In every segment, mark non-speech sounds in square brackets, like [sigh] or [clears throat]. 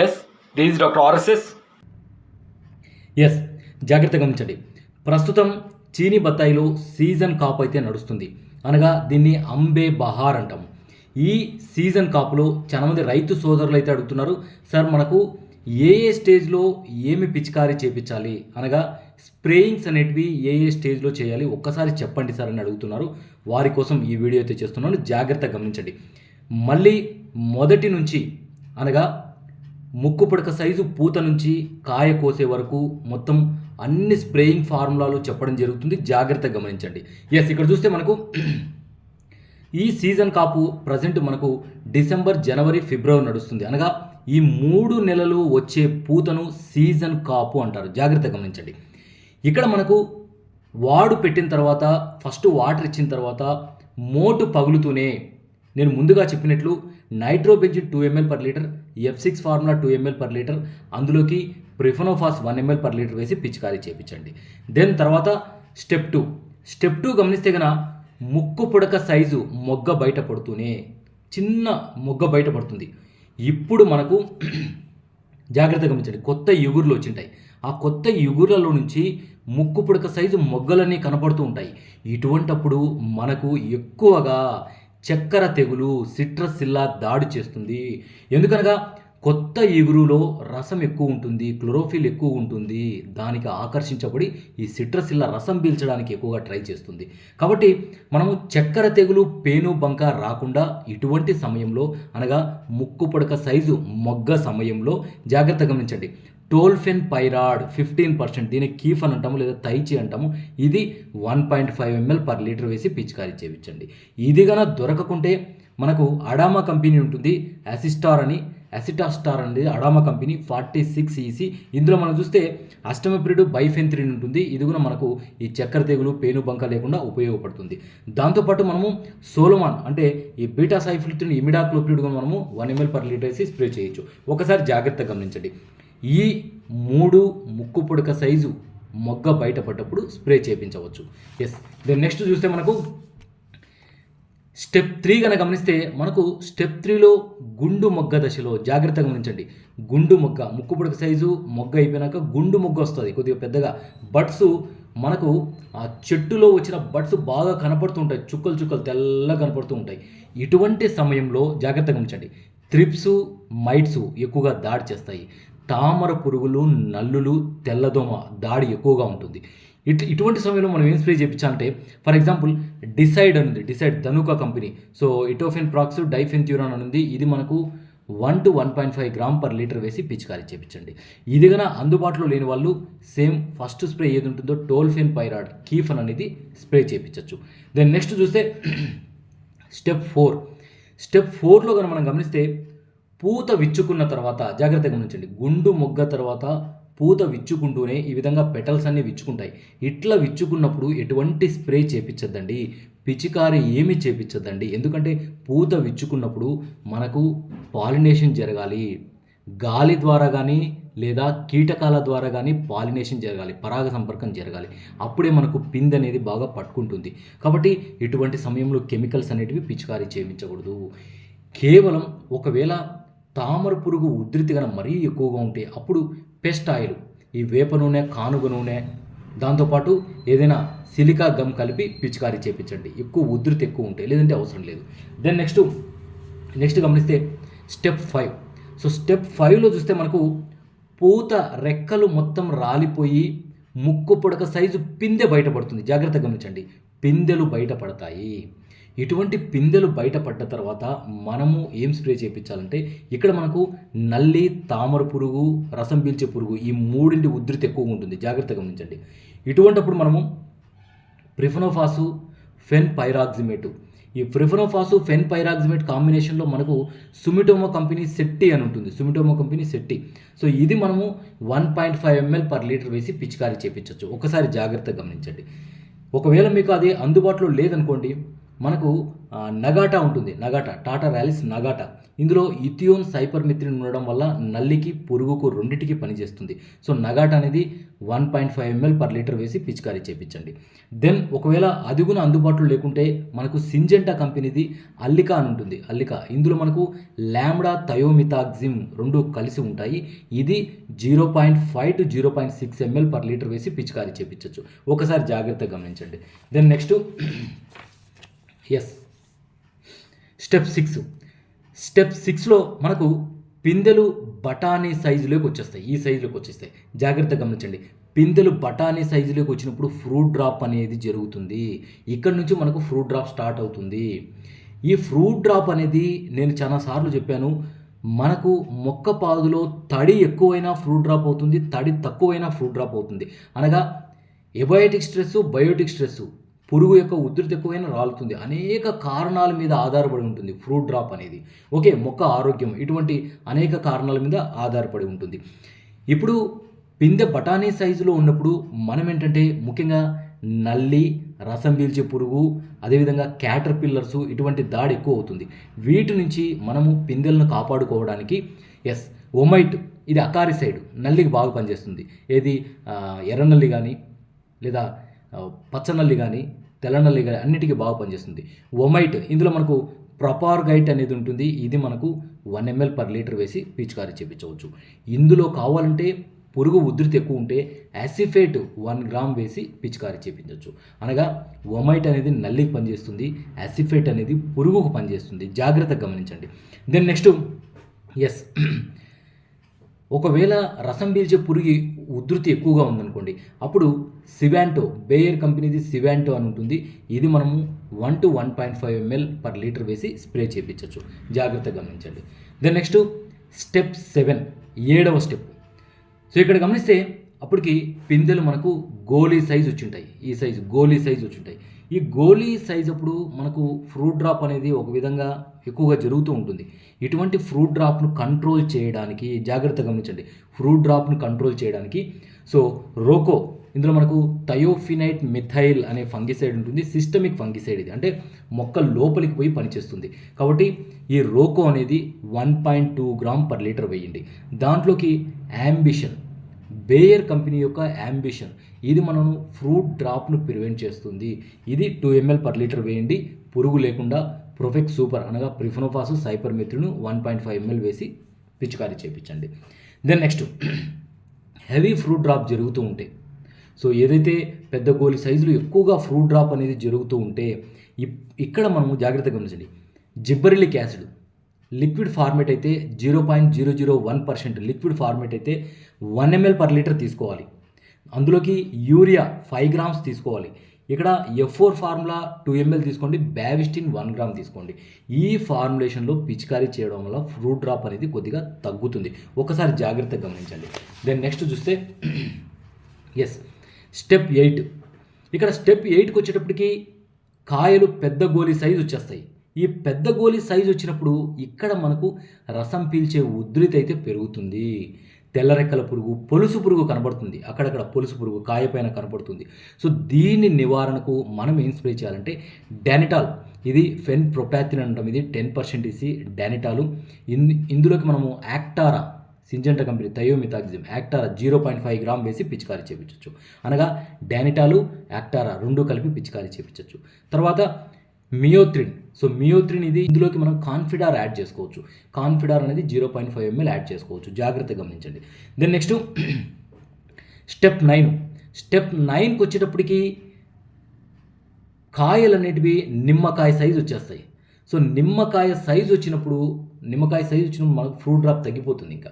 Yes these doctor RSS yes జాగ్రత్త గమనించండి. ప్రస్తుతం చీనీ బత్తాయిలో సీజన్ కాప్ అయితే నడుస్తుంది. అనగా దీన్ని అంబే బహార్ అంటాము ఈ సీజన్ కాపులో చాలామంది రైతు సోదరులు అయితే అడుగుతున్నారు సార్ మనకు ఏ ఏ స్టేజ్లో ఏమి పిచికారీ చేపించాలి? అనగా స్ప్రేయింగ్స్ అనేటివి ఏ ఏ స్టేజ్లో చేయాలి? ఒక్కసారి చెప్పండి సార్ అని అడుగుతున్నారు. వారి కోసం ఈ వీడియో అయితే చేస్తున్నాను. జాగ్రత్త గమనించండి. మళ్ళీ మొదటి నుంచి అనగా ముక్కు పుడక సైజు పూత నుంచి కాయ కోసే వరకు మొత్తం అన్ని స్ప్రేయింగ్ ఫార్ములాలు చెప్పడం జరుగుతుంది. జాగ్రత్త గమనించండి. ఎస్ ఇక్కడ చూస్తే మనకు ఈ సీజన్ కాపు ప్రజెంట్ మనకు డిసెంబర్ జనవరి ఫిబ్రవరి నడుస్తుంది. అనగా ఈ మూడు నెలలు వచ్చే పూతను సీజన్ కాపు అంటారు. జాగ్రత్త గమనించండి. ఇక్కడ మనకు వాడు పెట్టిన తర్వాత ఫస్ట్ వాటర్ ఇచ్చిన తర్వాత మోటు పగులుతూనే నేను ముందుగా చెప్పినట్లు nitrobenzene two ML per litre F six formula two ML per litre అందులోకి profenofos one ML per litre వేసి పిచికారీ చేయించండి దెన్ తర్వాత స్టెప్ టూ. స్టెప్ టూ గమనిస్తే గన ముక్కు పుడక సైజు మొగ్గ బయట పడుతూనే చిన్న మొగ్గ బయట పడుతుంది. ఇప్పుడు మనకు [clears throat] జాగ్రత్త గమనించండి కొత్త యుగుర్లు వచ్చింటాయి. ఆ కొత్త యుగుర్లలో నుంచి ముక్కు పుడక సైజు మొగ్గలన్నీ కనపడుతూ ఉంటాయి. ఇటువంటప్పుడు మనకు ఎక్కువగా చక్కెర తెగులు సిట్రస్ సిల్లా దాడి చేస్తుంది. ఎందుకనగా కొత్త ఇగురులో రసం ఎక్కువ ఉంటుంది క్లోరోఫిల్ ఎక్కువ ఉంటుంది. దానికి ఆకర్షించబడి ఈ సిట్రసిల్ల రసం పీల్చడానికి ఎక్కువగా ట్రై చేస్తుంది. కాబట్టి మనము చక్కెర తెగులు పేను బంక రాకుండా ఇటువంటి సమయంలో అనగా ముక్కు పుడక సైజు మొగ్గ సమయంలో జాగ్రత్త గమనించండి. టోల్ఫెన్ పైరాడ్ ఫిఫ్టీన్ పర్సెంట్ దీన్ని కీఫ్ అని అంటాము లేదా తైచి అంటాము. ఇది one point five ML per litre వేసి పిచికారీ చేయించండి. ఇది గన దొరకకుంటే మనకు అడామా కంపెనీ ఉంటుంది అసిస్టార్ అని అసిటాస్టార్ అనేది Adama company forty six EC ఇందులో మనం చూస్తే అష్టమప్రిడు బైఫెన్త్రిన్ ఉంటుంది. ఇది కూడా మనకు ఈ చక్కెర తెగులు పేను బంక లేకుండా ఉపయోగపడుతుంది. దాంతోపాటు మనము సోలోమాన్ అంటే ఈ బీటా సైఫ్లిటిన్ ఇమిడాక్లోప్రిడ్ కూడా మనము వన్ ఎంఎల్ పర్ లీటర్ వేసి స్ప్రే చేయొచ్చు. ఒకసారి జాగ్రత్తగా గమనించండి. ఈ మూడు ముక్కు పుడక సైజు మొగ్గ బయటపడ్డప్పుడు స్ప్రే చేయించవచ్చు ఎస్ దెన్ నెక్స్ట్ చూస్తే మనకు స్టెప్ త్రీ కనుక గమనిస్తే మనకు స్టెప్ త్రీలో గుండు మొగ్గ దశలో జాగ్రత్తగా గమనించండి. గుండు మొగ్గ ముక్కు పుడక సైజు మొగ్గ అయిపోయినాక గుండు మొగ్గ వస్తుంది కొద్దిగా పెద్దగా. బడ్స్ మనకు ఆ చెట్టులో వచ్చిన బడ్స్ బాగా కనపడుతూ ఉంటాయి చుక్కలు చుక్కలు తెల్లగా కనపడుతూ ఉంటాయి. ఇటువంటి సమయంలో జాగ్రత్తగా గమనించండి. త్రిప్స్ మైట్స్ ఎక్కువగా దాడి చేస్తాయి. తామర పురుగులు నల్లులు తెల్లదోమ దాడి ఎక్కువగా ఉంటుంది. ఇటు ఇటువంటి సమయంలో మనం ఏం స్ప్రే చేయించాలంటే ఫర్ ఎగ్జాంపుల్ డిసైడ్ అనుంది decide Dhanuka company. So etofenprox diafenthiuron అని ఉంది. ఇది మనకు one to one point five gram per litre వేసి పిచికారీ చేయించండి ఇది కనుక అందుబాటులో లేని వాళ్ళు సేమ్ ఫస్ట్ స్ప్రే ఏది ఉంటుందో టోల్ఫెన్ పైరాడ్ కీఫన్ అనేది స్ప్రే చేయించవచ్చు దెన్ నెక్స్ట్ చూస్తే [clears throat] స్టెప్ ఫోర్. స్టెప్ ఫోర్లో కనుక మనం గమనిస్తే పూత విచ్చుకున్న తర్వాత జాగ్రత్తగా గమనించండి. గుండు మొగ్గ తర్వాత పూత విచ్చుకుంటూనే ఈ విధంగా పెటల్స్ అన్నీ విచ్చుకుంటాయి. ఇట్లా విచ్చుకున్నప్పుడు ఎటువంటి స్ప్రే చేపించద్దండి. పిచికారి ఏమి చేపించద్దండి. ఎందుకంటే పూత విచ్చుకున్నప్పుడు మనకు పాలినేషన్ జరగాలి. గాలి ద్వారా కానీ లేదా కీటకాల ద్వారా కానీ పాలినేషన్ జరగాలి. పరాగ సంపర్కం జరగాలి. అప్పుడే మనకు పిందె అనేది బాగా పట్టుకుంటుంది. కాబట్టి ఇటువంటి సమయంలో కెమికల్స్ అనేటివి పిచికారీ చేయించకూడదు. కేవలం ఒకవేళ తామర పురుగు ఉధృతి కన మరీ ఎక్కువగా ఉంటే అప్పుడు పెస్ట్ ఆయిల్ ఈ వేప నూనె కానుగ నూనె దాంతోపాటు ఏదైనా సిలికా గమ్ కలిపి పిచికారీ చేయించండి ఎక్కువ ఉధృతి ఎక్కువ ఉంటాయి లేదంటే అవసరం లేదు. దెన్ నెక్స్ట్ నెక్స్ట్ గమనిస్తే స్టెప్ ఫైవ్ సో స్టెప్ ఫైవ్లో చూస్తే మనకు పూత రెక్కలు మొత్తం రాలిపోయి ముక్కు పుడక సైజు పిందె బయటపడుతుంది జాగ్రత్త గమనించండి. పిందెలు బయటపడతాయి ఇటువంటి పిందెలు బయటపడ్డ తర్వాత మనము ఏం స్ప్రే చేయించాలంటే ఇక్కడ మనకు నల్లి తామర పురుగు రసం పీల్చే పురుగు ఈ మూడింటి ఉధృతి ఎక్కువగా ఉంటుంది. జాగ్రత్తగా గమనించండి. ఇటువంటప్పుడు మనము ప్రిఫనోఫాసు ఫెన్ పైరాక్సిమేటు ఈ ప్రిఫనోఫాసు ఫెన్ పైరాక్సిమేట్ కాంబినేషన్లో మనకు సుమిటోమో కంపెనీ సెట్టి అని ఉంటుంది. Sumitomo company సెట్టి. సో ఇది మనము one point five ML per litre వేసి పిచికారీ చేయించవచ్చు ఒకసారి జాగ్రత్తగా గమనించండి. ఒకవేళ మీకు అది అందుబాటులో లేదనుకోండి మనకు నగాటా ఉంటుంది. Nagata Tata Rallis Nagata. ఇందులో ఇథియోన్ సైపర్మిత్రిన్ ఉండడం వల్ల నల్లికి పురుగుకు రెండింటికి పనిచేస్తుంది సో నగాటా అనేది one point five ML per litre వేసి పిచికారీ చేపించండి. దెన్ ఒకవేళ అది కూడా అందుబాటులో లేకుంటే మనకు సింజెంటా కంపెనీది అల్లికా అని ఉంటుంది. అల్లికా. ఇందులో మనకు ల్యామ్డా థయోమితాగ్జిమ్ రెండు కలిసి ఉంటాయి. ఇది zero point five to zero point six ML per litre వేసి పిచికారీ చేపించవచ్చు ఒకసారి జాగ్రత్తగా గమనించండి. Then next yes step six step సిక్స్లో మనకు పిందెలు బఠానీ సైజులోకి వచ్చేస్తాయి. ఈ సైజులోకి వచ్చేస్తాయి. జాగ్రత్తగా గమనించండి. పిందెలు బఠానీ సైజులోకి వచ్చినప్పుడు ఫ్రూట్ డ్రాప్ అనేది జరుగుతుంది. ఇక్కడ నుంచి మనకు ఫ్రూట్ డ్రాప్ స్టార్ట్ అవుతుంది. ఈ ఫ్రూట్ డ్రాప్ అనేది నేను చాలా సార్లు చెప్పాను. మనకు మొక్క పాదులో తడి ఎక్కువైనా ఫ్రూట్ డ్రాప్ అవుతుంది. తడి తక్కువైనా ఫ్రూట్ డ్రాప్ అవుతుంది. అనగా ఎబయోటిక్ స్ట్రెస్ బయోటిక్ స్ట్రెస్ పురుగు యొక్క ఉధృతి ఎక్కువైనా రాలుతుంది. అనేక కారణాల మీద ఆధారపడి ఉంటుంది ఫ్రూట్ డ్రాప్ అనేది. ఓకే మొక్క ఆరోగ్యం ఇటువంటి అనేక కారణాల మీద ఆధారపడి ఉంటుంది. ఇప్పుడు పిందె బఠానీ సైజులో ఉన్నప్పుడు మనం ఏంటంటే ముఖ్యంగా నల్లి రసం పీల్చే పురుగు అదేవిధంగా క్యాటర్ పిల్లర్స్ ఇటువంటి దాడి ఎక్కువ అవుతుంది. వీటి నుంచి మనము పిందెలను కాపాడుకోవడానికి ఎస్ ఒమైట్ ఇది అకారిసైడ్ నల్లికి బాగా పనిచేస్తుంది. ఏది? ఎర్రనల్లి కానీ లేదా పచ్చనల్లి కానీ తెల్లనల్లి కానీ అన్నిటికీ బాగా పనిచేస్తుంది. ఒమైట్ ఇందులో మనకు ప్రొపార్గైట్ అనేది ఉంటుంది. ఇది మనకు వన్ ఎంఎల్ పర్ లీటర్ వేసి పిచికారీ చేపించవచ్చు. ఇందులో కావాలంటే పురుగు ఉధృతి ఎక్కువ ఉంటే యాసిఫేట్ వన్ గ్రామ్ వేసి పిచికారీ చేపించవచ్చు. అనగా ఒమైట్ అనేది నల్లికి పనిచేస్తుంది. యాసిఫేట్ అనేది పురుగుకు పనిచేస్తుంది. జాగ్రత్తగా గమనించండి. దెన్ నెక్స్ట్ ఎస్ ఒకవేళ రసం పీల్చే పురుగు ఉధృతి ఎక్కువగా ఉందనుకోండి అప్పుడు సివాంటో బేయర్ కంపెనీది సివాంటో అని ఉంటుంది. ఇది మనము one to one point five ML per litre వేసి స్ప్రే చేయించవచ్చు జాగ్రత్తగా గమనించండి. దెన్ నెక్స్ట్ స్టెప్ సెవెన్ ఏడవ స్టెప్. సో ఇక్కడ గమనిస్తే అప్పటికి పిందెలు మనకు గోలీ సైజ్ వచ్చింటాయి. ఈ సైజు గోలీ సైజ్ వచ్చింటాయి. ఈ గోలీ సైజ్ అప్పుడు మనకు ఫ్రూట్ డ్రాప్ అనేది ఒక విధంగా ఎక్కువగా జరుగుతూ ఉంటుంది. ఇటువంటి ఫ్రూట్ డ్రాప్ను కంట్రోల్ చేయడానికి జాగ్రత్త గమనించండి. ఫ్రూట్ డ్రాప్ను కంట్రోల్ చేయడానికి. సో రోకో ఇందులో మనకు థయోఫినైట్ మిథైల్ అనే ఫంగిసైడ్ ఉంటుంది. సిస్టమిక్ ఫంగిసైడ్ ఇది. అంటే మొక్క లోపలికి పోయి పనిచేస్తుంది. కాబట్టి ఈ రోకో అనేది one point two gram per litre వేయండి దాంట్లోకి యాంబిషన్ బేయర్ కంపెనీ యొక్క యాంబిషన్ ఇది మనను ఫ్రూట్ డ్రాప్ను ప్రివెంట్ చేస్తుంది. ఇది టూ ఎంఎల్ పర్ లీటర్ వేయండి. పురుగు లేకుండా ప్రొఫెక్ట్ సూపర్ అనగా ప్రిఫనోఫాస్ సైపర్ మిత్రును వన్ పాయింట్ ఫైవ్ ఎంఎల్ వేసి పిచికారీ చేయించండి then next heavy fruit drop జరుగుతూ ఉంటే. సో ఏదైతే పెద్ద గోలి సైజులో ఎక్కువగా ఫ్రూట్ డ్రాప్ అనేది జరుగుతూ ఉంటే ఇప్- ఇక్కడ మనము జాగ్రత్తగా గమనించండి. జిబ్బరిలిక్ యాసిడ్ లిక్విడ్ ఫార్మేట్ అయితే zero point zero zero one percent liquid format అయితే వన్ ఎంఎల్ పర్ లీటర్ తీసుకోవాలి. అందులోకి యూరియా ఫైవ్ గ్రామ్స్ తీసుకోవాలి. ఇక్కడ F four formula two ML తీసుకోండి బ్యావిస్టిన్ వన్ గ్రామ్ తీసుకోండి. ఈ ఫార్ములేషన్లో పిచికారీ చేయడం వల్ల ఫ్రూట్ డ్రాప్ అనేది కొద్దిగా తగ్గుతుంది. ఒకసారి జాగ్రత్తగా గమనించండి. దెన్ నెక్స్ట్ చూస్తే ఎస్ స్టెప్ ఎయిట్ ఇక్కడ స్టెప్ ఎయిట్కి వచ్చేటప్పటికి కాయలు పెద్ద గోలీ సైజు వచ్చేస్తాయి. ఈ పెద్ద గోళీ సైజు వచ్చినప్పుడు ఇక్కడ మనకు రసం పీల్చే ఉధృతి అయితే పెరుగుతుంది. తెల్లరెక్కల పురుగు పొలుసు పురుగు కనబడుతుంది. అక్కడక్కడ పొలుసు పురుగు కాయపైన కనబడుతుంది. సో దీని నివారణకు మనం ఏం స్ప్రే చేయాలంటే డానిటాల్. ఇది ఫెన్ ప్రొపాథిన్ అంటాం ఇది టెన్ పర్సెంట్ ఇసి డానిటాలు. ఇన్ ఇందులోకి మనము Actara Syngenta company thiamethoxam Actara zero point five gram వేసి పిచికారీ చేపించవచ్చు అనగా డానిటాలు యాక్టారా రెండు కలిపి పిచికారీ చేపించవచ్చు తర్వాత మియోత్రిన్. సో మియోత్రిన్ ఇది ఇందులోకి మనం కాన్ఫిడార్ యాడ్ చేసుకోవచ్చు. కాన్ఫిడార్ అనేది zero point five ML add చేసుకోవచ్చు. జాగ్రత్తగా గమనించండి. Then next step nine. Step నైన్కి వచ్చేటప్పటికి కాయలు అనేటివి నిమ్మకాయ సైజు వచ్చేస్తాయి. సో నిమ్మకాయ సైజు వచ్చినప్పుడు నిమ్మకాయ సైజు వచ్చినప్పుడు మనకు ఫ్రూట్ డ్రాప్ తగ్గిపోతుంది ఇంకా.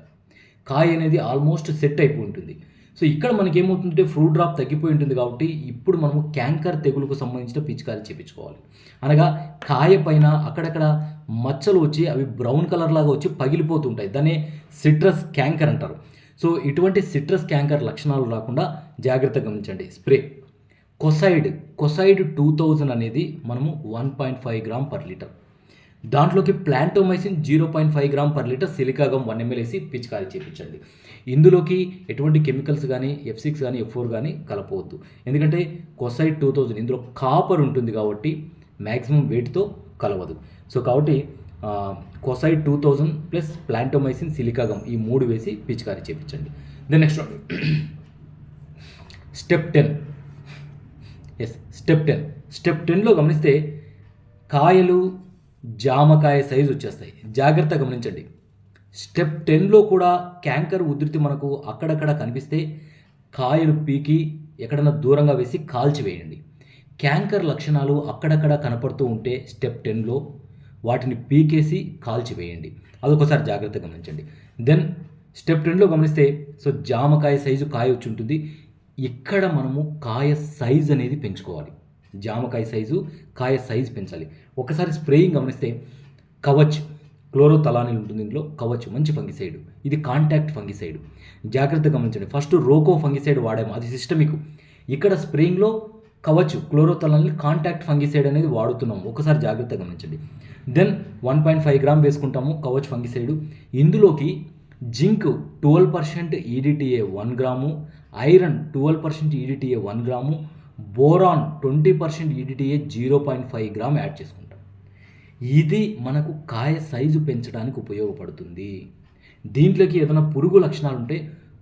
కాయ అనేది ఆల్మోస్ట్ సెట్ అయిపోయి ఉంటుంది. సో ఇక్కడ మనకి ఏమవుతుందంటే ఫ్రూట్ డ్రాప్ తగ్గిపోయి ఉంటుంది కాబట్టి ఇప్పుడు మనము క్యాంకర్ తెగులుకు సంబంధించిన పిచికారీ చేపించుకోవాలి. అనగా కాయ పైన అక్కడక్కడ మచ్చలు వచ్చి అవి బ్రౌన్ కలర్ లాగా వచ్చి పగిలిపోతుంటాయి. దాన్ని సిట్రస్ క్యాంకర్ అంటారు. సో ఇటువంటి సిట్రస్ క్యాంకర్ లక్షణాలు రాకుండా జాగ్రత్తగా గమనించండి. Spray Kocide Kocide two thousand అనేది మనము one point five gram per litre దాంట్లోకి Plantomycin zero point five gram per litre silica gum one ML వేసి పిచికారి చేయించండి ఇందులోకి ఎటువంటి కెమికల్స్ కానీ ఎఫ్ సిక్స్ కానీ ఎఫ్ ఫోర్ కానీ కలపవద్దు. ఎందుకంటే కొసైడ్ టూ థౌజండ్ ఇందులో కాపర్ ఉంటుంది కాబట్టి మ్యాక్సిమం వెయిట్తో కలవదు. సో కాబట్టి Kocide two thousand plus Plantomycin silica gum ఈ మూడు వేసి పిచికారి చేయించండి then next step ten yes step ten step టెన్లో గమనిస్తే కాయలు జామకాయ సైజు వచ్చేస్తాయి. జాగ్రత్త గమనించండి. స్టెప్ టెన్లో కూడా క్యాంకర్ ఉధృతి మనకు అక్కడక్కడ కనిపిస్తే కాయలు పీకి ఎక్కడైనా దూరంగా వేసి కాల్చివేయండి క్యాంకర్ లక్షణాలు అక్కడక్కడ కనపడుతూ ఉంటే స్టెప్ టెన్లో వాటిని పీకేసి కాల్చివేయండి అదొకసారి జాగ్రత్త గమనించండి. దెన్ స్టెప్ టెన్లో గమనిస్తే సో జామకాయ సైజు కాయ వచ్చి ఉంటుంది. ఇక్కడ మనము కాయ సైజ్ అనేది పెంచుకోవాలి. జామకాయ సైజు కాయ సైజు పెంచాలి. ఒకసారి స్ప్రేయింగ్ గమనిస్తే కవచ్ క్లోరోతలానిల్ ఉంటుంది ఇందులో. కవచ్ మంచి ఫంగిసైడ్. ఇది కాంటాక్ట్ ఫంగిసైడ్. జాగ్రత్తగా గమనించండి. ఫస్ట్ రోకో ఫంగిసైడ్ వాడాము అది సిస్టమిక్ ఇక్కడ స్ప్రేయింగ్లో కవచ్ క్లోరోతలానిల్ కాంటాక్ట్ ఫంగిసైడ్ అనేది వాడుతున్నాం ఒకసారి జాగ్రత్తగా గమనించండి. Then one point five gram వేసుకుంటాము కవచ్ ఫంగిసైడ్. ఇందులోకి zinc twelve percent EDTA one gram iron twelve percent EDTA one gram boron twenty percent EDTA zero point five gram add చేసుకుంటాం. ఇది మనకు కాయ సైజు పెంచడానికి ఉపయోగపడుతుంది. దీంట్లోకి ఏదైనా పురుగు లక్షణాలు ఉంటే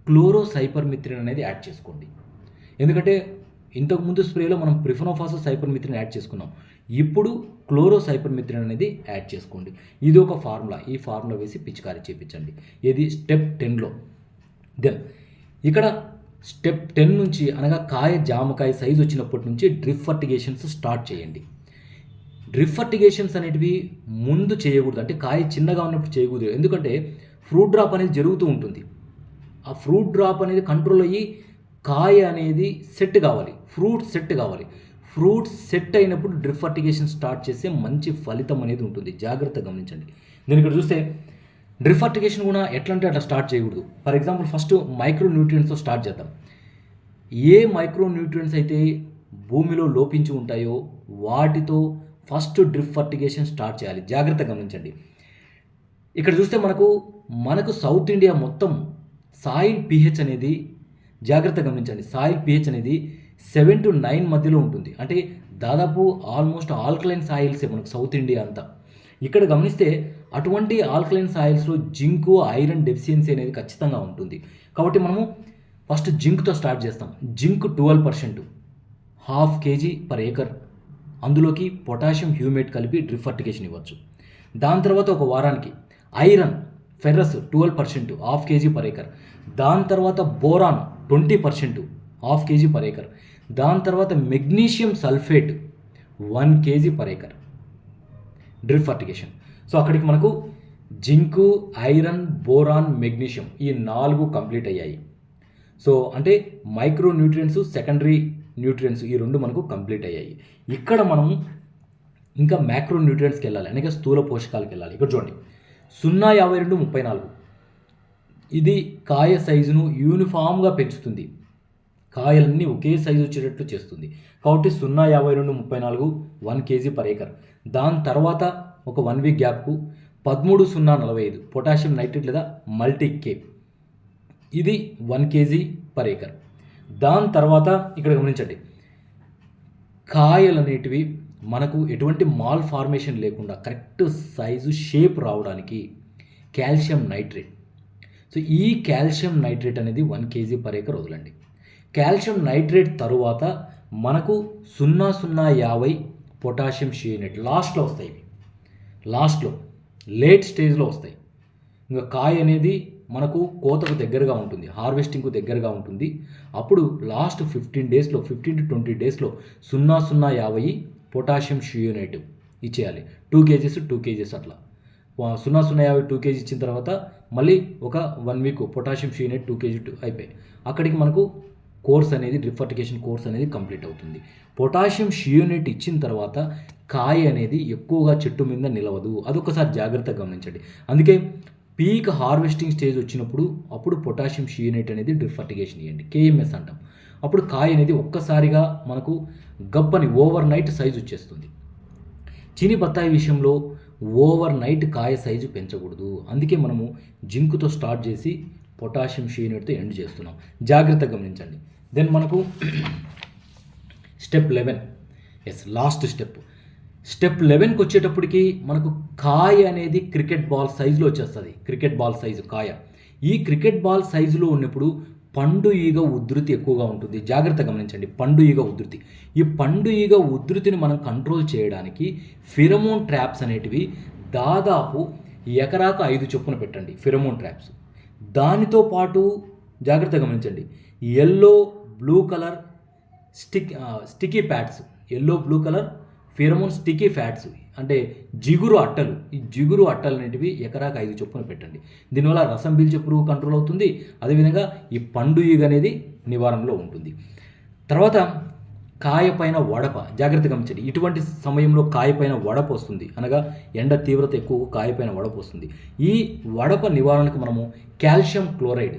క్లోరోసైపర్మిత్రిన్ అనేది యాడ్ చేసుకోండి. ఎందుకంటే ఇంతకుముందు స్ప్రేలో మనం ప్రిఫనోఫాసో సైపర్మిత్రిన్ యాడ్ చేసుకున్నాం. ఇప్పుడు క్లోరోసైపర్మిత్రిన్ అనేది యాడ్ చేసుకోండి. ఇది ఒక ఫార్ములా. ఈ ఫార్ములా వేసి పిచికారీ చేయించండి ఇది స్టెప్ టెన్లో. దెన్ ఇక్కడ స్టెప్ టెన్ నుంచి అనగా కాయ జామకాయ సైజు వచ్చినప్పటి నుంచి డ్రిప్ ఫర్టిగేషన్స్ స్టార్ట్ చేయండి. డ్రిప్ ఫర్టిగేషన్స్ అనేటివి ముందు చేయకూడదు. అంటే కాయ చిన్నగా ఉన్నప్పుడు చేయకూడదు. ఎందుకంటే ఫ్రూట్ డ్రాప్ అనేది జరుగుతూ ఉంటుంది. ఆ ఫ్రూట్ డ్రాప్ అనేది కంట్రోల్ అయ్యి కాయ అనేది సెట్ కావాలి. ఫ్రూట్ సెట్ కావాలి. ఫ్రూట్ సెట్ అయినప్పుడు డ్రిప్ ఫర్టిగేషన్ స్టార్ట్ చేస్తే మంచి ఫలితం అనేది ఉంటుంది. జాగ్రత్తగా గమనించండి. నేను ఇక్కడ చూస్తే డ్రిప్ కూడా ఎట్లా అంటే అట్లా స్టార్ట్ చేయకూడదు. ఫర్ ఎగ్జాంపుల్ ఫస్ట్ మైక్రో న్యూట్రియంట్స్తో స్టార్ట్ చేద్దాం. ఏ మైక్రో న్యూట్రియంట్స్ అయితే భూమిలో లోపించి ఉంటాయో వాటితో ఫస్ట్ డ్రిప్ ఫర్టిగేషన్ స్టార్ట్ చేయాలి. జాగ్రత్త గమనించండి. ఇక్కడ చూస్తే మనకు మనకు సౌత్ ఇండియా మొత్తం సాయిల్ పిహెచ్ అనేది జాగ్రత్త గమనించండి. సాయిల్ పిహెచ్ అనేది సెవెన్ టు నైన్ మధ్యలో ఉంటుంది. అంటే దాదాపు ఆల్మోస్ట్ ఆల్కలైన్ సాయిల్సే మనకు సౌత్ ఇండియా అంతా. ఇక్కడ గమనిస్తే అటువంటి ఆల్కలైన్ సాయిల్స్లో జింకు ఐరన్ డెఫిషియన్సీ అనేది ఖచ్చితంగా ఉంటుంది. కాబట్టి మనము ఫస్ట్ జింక్తో స్టార్ట్ చేస్తాం. Zinc twelve percent half KG per acre. అందులోకి పొటాషియం హ్యూమేట్ కలిపి డ్రిఫర్టికేషన్ ఇవ్వచ్చు. దాని తర్వాత ఒక వారానికి iron ferrous twelve percent half KG per acre. దాని తర్వాత boron twenty percent half KG per acre. దాని తర్వాత magnesium sulphate one KG per acre. Drip fertigation. So అక్కడికి మనకు జింకు ఐరన్ బోరాన్ మెగ్నీషియం ఈ నాలుగు కంప్లీట్ అయ్యాయి. సో అంటే మైక్రో న్యూట్రియంట్స్ సెకండరీ న్యూట్రియంట్స్ ఈ రెండు మనకు కంప్లీట్ అయ్యాయి. ఇక్కడ మనం ఇంకా మ్యాక్రో న్యూట్రియంట్స్కి వెళ్ళాలి అనగా స్థూల పోషకాలకు వెళ్ళాలి. ఇక్కడ చూడండి. సున్నా యాభై రెండు ముప్పై నాలుగు. ఇది కాయ సైజును యూనిఫామ్గా పెంచుతుంది. కాయలన్నీ ఒకే సైజు వచ్చేటట్టు చేస్తుంది. కాబట్టి సున్నా యాభై రెండు ముప్పై నాలుగు వన్ కేజీ పర్ ఏకర్. దాని తర్వాత ఒక వన్ వీక్ గ్యాప్కు పదమూడు సున్నా నలభై ఐదు పొటాషియం నైట్రేట్ లేదా మల్టీ కే. ఇది వన్ కేజీ పర్ ఏకర్. దాని తర్వాత ఇక్కడ గమనించండి. కాయలు అనేటివి మనకు ఎటువంటి మాల్ ఫార్మేషన్ లేకుండా కరెక్ట్ సైజు షేప్ రావడానికి కాల్షియం నైట్రేట్. సో ఈ కాల్షియం నైట్రేట్ అనేది వన్ కేజీ పర్ ఏకర్ వదలండి. కాల్షియం నైట్రేట్ తరువాత మనకు సున్నా సున్నా యాభై పొటాషియం షియనేట్. లాస్ట్లో వస్తాయి ఇవి. లాస్ట్లో లేట్ స్టేజ్లో వస్తాయి. ఇంకా కాయ అనేది మనకు కోతకు దగ్గరగా ఉంటుంది హార్వెస్టింగ్కు దగ్గరగా ఉంటుంది. అప్పుడు లాస్ట్ ఫిఫ్టీన్ డేస్లో ఫిఫ్టీన్ టు ట్వంటీ డేస్లో సున్నా సున్నా యాభై పొటాషియం షియోనేట్ ఇచ్చేయాలి. టూ కేజీస్ టూ కేజీస్ అట్లా. సున్నా సున్నా యాభై టూ కేజీ ఇచ్చిన తర్వాత మళ్ళీ ఒక one week potassium schoenite two KG two అయిపోయి అక్కడికి మనకు కోర్స్ అనేది డిఫర్టికేషన్ కోర్స్ అనేది కంప్లీట్ అవుతుంది. పొటాషియం షియోనేట్ ఇచ్చిన తర్వాత కాయ అనేది ఎక్కువగా చెట్టు మీద నిలవదు. అదొకసారి జాగ్రత్తగా గమనించండి. అందుకే పీక్ హార్వెస్టింగ్ స్టేజ్ వచ్చినప్పుడు అప్పుడు పొటాషియం షియోనేట్ అనేది డిఫర్టికేషన్ ఇవ్వండి కేఎంఎస్ అంటాం. అప్పుడు కాయ అనేది ఒక్కసారిగా మనకు గబ్బని ఓవర్ నైట్ సైజు వచ్చేస్తుంది. చిని బత్తాయి విషయంలో ఓవర్ నైట్ కాయ సైజు పెంచకూడదు. అందుకే మనము జింకుతో స్టార్ట్ చేసి పొటాషియం షీనెట్తో ఎండ్ చేస్తున్నాం. జాగ్రత్తగా గమనించండి. దెన్ మనకు step eleven. Yes last step step లెవెన్కి వచ్చేటప్పటికి మనకు కాయ అనేది క్రికెట్ బాల్ సైజులో వచ్చేస్తుంది. క్రికెట్ బాల్ సైజు కాయ. ఈ క్రికెట్ బాల్ సైజులో ఉన్నప్పుడు పండు ఈగ ఉధృతి ఎక్కువగా ఉంటుంది. జాగ్రత్త గమనించండి. పండు ఈగ ఉధృతి. ఈ పండు ఈగ ఉధృతిని మనం కంట్రోల్ చేయడానికి ఫిరమోన్ ట్రాప్స్ అనేటివి దాదాపు ఎకరాకు ఐదు చొప్పున పెట్టండి. ఫిరమోన్ ట్రాప్స్ దానితో పాటు జాగ్రత్తగా గమనించండి. Yellow blue colour stick sticky pads yellow blue colour pheromone sticky pads అంటే జిగురు అట్టలు. ఈ జిగురు అట్టలు అనేటివి ఎకరాకు ఐదు చొప్పున పెట్టండి. దీనివల్ల రసం పీల్చే పురుగు కంట్రోల్ అవుతుంది. అదేవిధంగా ఈ పండు ఈగ అనేది నివారణలో ఉంటుంది. తర్వాత కాయపైన వడప జాగ్రత్త గమనించండి. ఇటువంటి సమయంలో కాయపైన వడప వస్తుంది. అనగా ఎండ తీవ్రత ఎక్కువ కాయపైన వడప వస్తుంది. ఈ వడప నివారణకు మనము calcium chloride.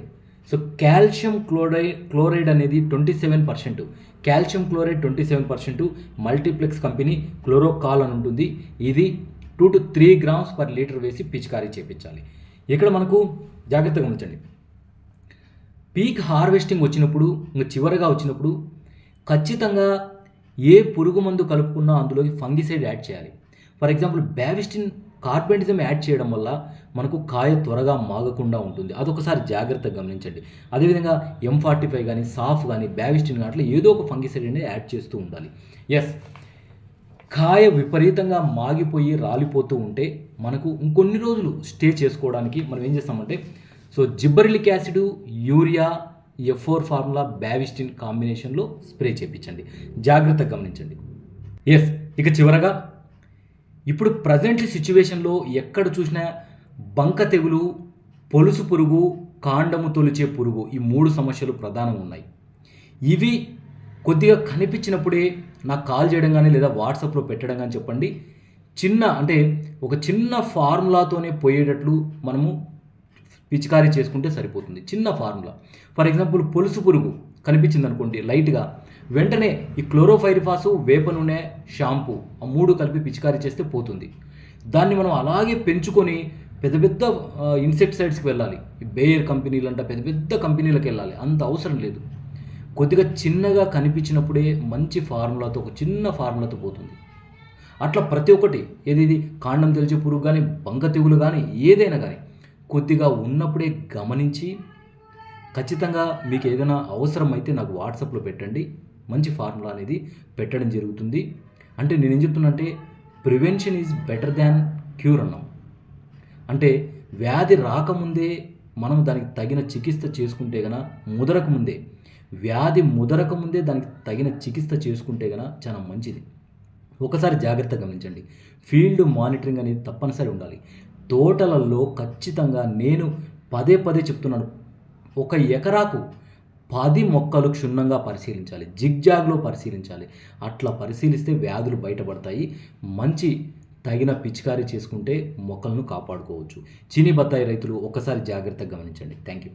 So calcium chloride chloride అనేది twenty seven percent. Calcium chloride twenty seven percent multiplex company Chlorocal అని ఉంటుంది. ఇది two to three grams per litre వేసి పిచికారీ చేపించాలి. ఇక్కడ మనకు జాగ్రత్తగా ఉంచండి పీక్ హార్వెస్టింగ్ వచ్చినప్పుడు ఇంకా చివరగా వచ్చినప్పుడు ఖచ్చితంగా ఏ పురుగు మందు కలుపుకున్నా అందులోకి ఫంగిసైడ్ యాడ్ చేయాలి. For example Bavistin carbendazim add చేయడం వల్ల మనకు కాయ త్వరగా మాగకుండా ఉంటుంది. అదొకసారి జాగ్రత్తగా గమనించండి. అదేవిధంగా ఎం ఫార్టీ ఫైవ్ కానీ సాఫ్ కానీ బ్యావిస్టిన్ కానీ అట్లా ఏదో ఒక ఫంగిసైడ్ అనేది యాడ్ చేస్తూ ఉండాలి. ఎస్ కాయ విపరీతంగా మాగిపోయి రాలిపోతూ ఉంటే మనకు ఇంకొన్ని రోజులు స్టే చేసుకోవడానికి మనం ఏం చేస్తామంటే so gibberellic acid urea F four formula Bavistin కాంబినేషన్లో స్ప్రే చేయించండి జాగ్రత్తగా గమనించండి. ఎస్ ఇక చివరగా ఇప్పుడు ప్రజెంట్ సిచ్యువేషన్లో ఎక్కడ చూసినా బంక తెగులు పొలుసు పురుగు కాండము తొలిచే పురుగు ఈ మూడు సమస్యలు ప్రధానంగా ఉన్నాయి. ఇవి కొద్దిగా కనిపించినప్పుడే నాకు కాల్ చేయడం కానీ లేదా వాట్సాప్లో పెట్టడం కానీ చెప్పండి. చిన్న అంటే ఒక చిన్న ఫార్ములాతోనే పోయేటట్లు మనము పిచికారీ చేసుకుంటే సరిపోతుంది. చిన్న ఫార్ములా. ఫర్ ఎగ్జాంపుల్ పొలుసు పురుగు కనిపించింది అనుకోండి లైట్గా. వెంటనే ఈ క్లోరోఫైరిఫాసు వేప నూనె షాంపూ ఆ మూడు కలిపి పిచికారీ చేస్తే పోతుంది. దాన్ని మనం అలాగే పెంచుకొని పెద్ద పెద్ద ఇన్సెక్టిసైడ్స్కి వెళ్ళాలి. బేయర్ కంపెనీలు పెద్ద పెద్ద కంపెనీలకు వెళ్ళాలి. అంత అవసరం లేదు. కొద్దిగా చిన్నగా కనిపించినప్పుడే మంచి ఫార్ములాతో ఒక చిన్న ఫార్ములాతో పోతుంది. అట్లా ప్రతి ఒక్కటి ఏది కాండం తెలిచే పురుగు కానీ బంక తెగులు కానీ ఏదైనా కానీ కొద్దిగా ఉన్నప్పుడే గమనించి ఖచ్చితంగా మీకు ఏదైనా అవసరం అయితే నాకు వాట్సాప్లో పెట్టండి. మంచి ఫార్ములా అనేది పెట్టడం జరుగుతుంది. అంటే నేనేం చెప్తున్నానంటే prevention is better than cure అన్నాం. అంటే వ్యాధి రాకముందే మనం దానికి తగిన చికిత్స చేసుకుంటే గన ముదరక ముందే వ్యాధి ముదరక ముందే దానికి తగిన చికిత్స చేసుకుంటే గన చాలా మంచిది. ఒకసారి జాగ్రత్త గమనించండి. ఫీల్డ్ మానిటరింగ్ అనేది తప్పనిసరి ఉండాలి. తోటలలో ఖచ్చితంగా నేను పదే పదే చెప్తున్నాను. ఒక ఎకరాకు పది మొక్కలు క్షుణ్ణంగా పరిశీలించాలి. జిగ్జాగ్లో పరిశీలించాలి. అట్లా పరిశీలిస్తే వ్యాధులు బయటపడతాయి. మంచి తగిన పిచికారీ చేసుకుంటే మొక్కలను కాపాడుకోవచ్చు. చిని బత్తాయి రైతులు ఒకసారి జాగ్రత్తగా గమనించండి. Thank you